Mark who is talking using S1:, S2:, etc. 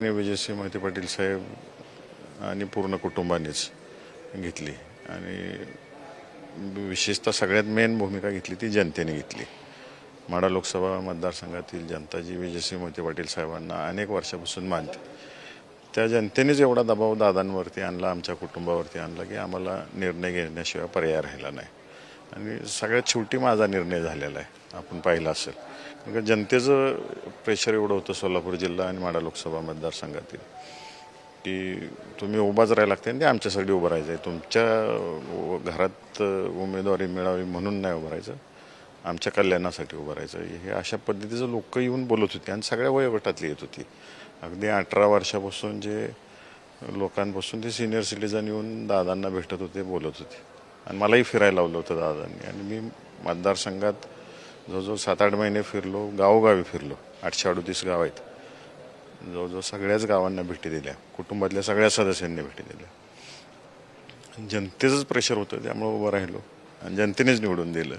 S1: आणि विजयसिंह मोहिते पाटील साहेब आणि पूर्ण कुटुंबानेच घेतली. आणि विशेषतः सगळ्यात मेन भूमिका घेतली ती जनतेने घेतली. माडा लोकसभा मतदारसंघातील जनता जी विजयसिंह मोहिते पाटील साहेबांना अनेक वर्षापासून मानते. त्या जनतेनेच एवढा दबाव दादांवरती आणला आमच्या कुटुंबावरती आणला की आम्हाला निर्णय घेण्याशिवाय पर्याय राहिला नाही. आणि सगळ्यात शेवटी माझा निर्णय झालेला आहे. आपण पाहिलं असेल. कारण जनतेचं प्रेशर एवढं होतं सोलापूर जिल्हा आणि माडा लोकसभा मतदारसंघातील की तुम्ही उभाच राहायला लागते आणि ते आमच्यासाठी उभं राहायचं आहे. तुमच्या घरात उमेदवारी मिळावी म्हणून नाही उभं राहायचं. आमच्या कल्याणासाठी उभं राहायचं. हे अशा पद्धतीचं लोक येऊन बोलत होती आणि सगळ्या वयोगटातली येत होती. अगदी अठरा वर्षापासून जे लोकांपासून ते सिनियर सिटीजन येऊन दादांना भेटत होते बोलत होते. आणि मलाही फिरायला लावलं होतं दादांनी. आणि मी मतदारसंघात जवळजवळ सात आठ महिने फिरलो गावोगावी फिरलो. आठशे अडतीस गाव आहेत. जवळजवळ सगळ्याच गावांना भेटी दिल्या. कुटुंबातल्या सगळ्या सदस्यांनी भेटी दिल्या. जनतेचंच प्रेशर होतं त्यामुळे उभं राहिलो. आणि जनतेनेच निवडून दिलं.